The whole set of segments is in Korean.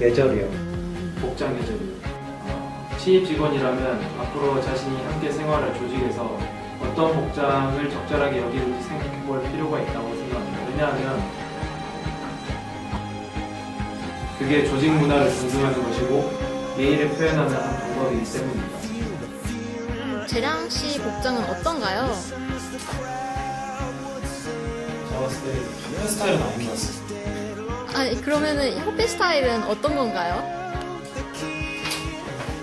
예절이요. 복장 예절이요. 어, 신입 직원이라면 앞으로 자신이 함께 생활할 조직에서 어떤 복장을 적절하게 여기는지 생각해 볼 필요가 있다고 생각합니다. 왜냐하면 그게 조직 문화를 존중하는 것이고 예의를 표현하는 한 방법이기 때문입니다. 재량 씨 복장은 어떤가요? 제가 봤을 때 헤어스타일은 아닌 것 같습니다. 아니 그러면은 호피 스타일은 어떤 건가요?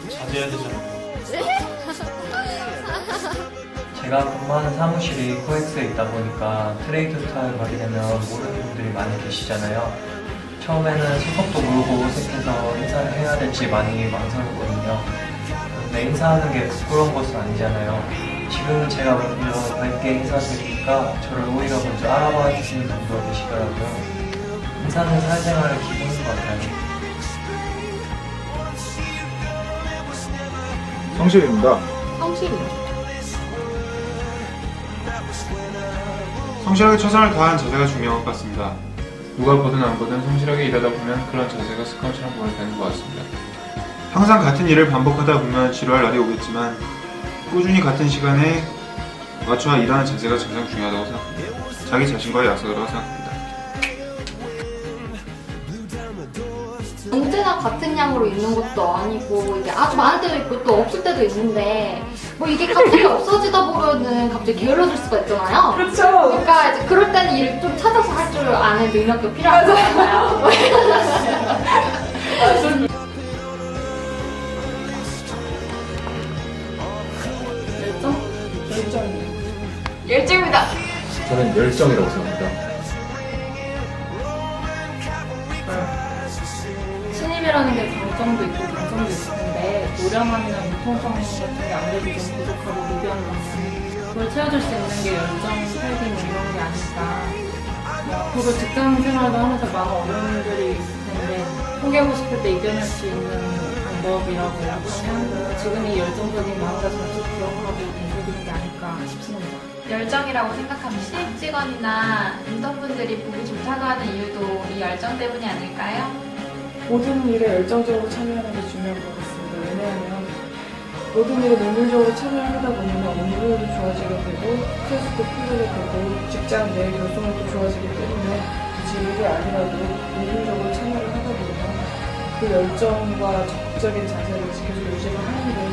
자제해야 되잖아요. 제가 근무하는 사무실이 코엑스에 있다 보니까 트레이드 스타일 가게 되면 모르는 분들이 많이 계시잖아요. 처음에는 수석도 모르고 어색해서 인사를 해야 될지 많이 망설였거든요. 근데 인사하는 게 부끄러운 것은 아니잖아요. 지금은 제가 먼저 밝게 인사드리니까 저를 오히려 먼저 알아봐 주시는 분도 계시더라고요. 인사는 사회생활의 기본인 것 같아요. 성실입니다. 성실이요. 성실하게 최선을 다하는 자세가 중요한 것 같습니다. 누가 보든 안 보든 성실하게 일하다 보면 그런 자세가 습관처럼 보게 되는 것 같습니다. 항상 같은 일을 반복하다 보면 지루할 날이 오겠지만 꾸준히 같은 시간에 맞춰 일하는 자세가 가장 중요하다고 생각합니다. 자기 자신과의 약속이라고 생각합니다. 언제나 같은 양으로 있는 것도 아니고 이게 아주 많을 때도 있고 또 없을 때도 있는데 뭐 이게 갑자기 없어지다 보면은 갑자기 게을러질 수가 있잖아요. 그렇죠. 그러니까 이제 그럴 때는 일을 좀 찾아서 할 줄 아는 능력도 필요한 거잖아요. 열정? 열정이요. 열정입니다. 저는 열정이라고 생각합니다. 장점도 있고 단점도 있을 텐데 노련함이나 융통성 같은 게 아무래도 좀 부족하고 미비한 것 같아요. 그걸 채워줄 수 있는 게 열정, 활기 뭐 이런 게 아닐까. 뭐 앞으로 직장 생활도 하면서 많은 어려움들이 있을 텐데 포기하고 싶을 때 이겨낼 수 있는 방법이라고 생각하고 지금 이 열정적인 마음가짐을 쭉 기억하고 되새기는 게 아닐까 싶습니다. 열정이라고 생각하면 신입 직원이나 인턴분들이 보기 좋다고 하는 이유도 이 열정 때문이 아닐까요? 모든 일에 열정적으로 참여하는 게 중요한 것 같습니다. 왜냐하면 모든 일에 능률적으로 참여하다 보면 업무도 좋아지게 되고 스트레스도 풀리게 되고 직장 내 결속력도 좋아지기 때문에 굳이 일이 아니라도 능률적으로 참여를 하다 보면 그 열정과 적극적인 자세를 지켜서 유지를 하는 게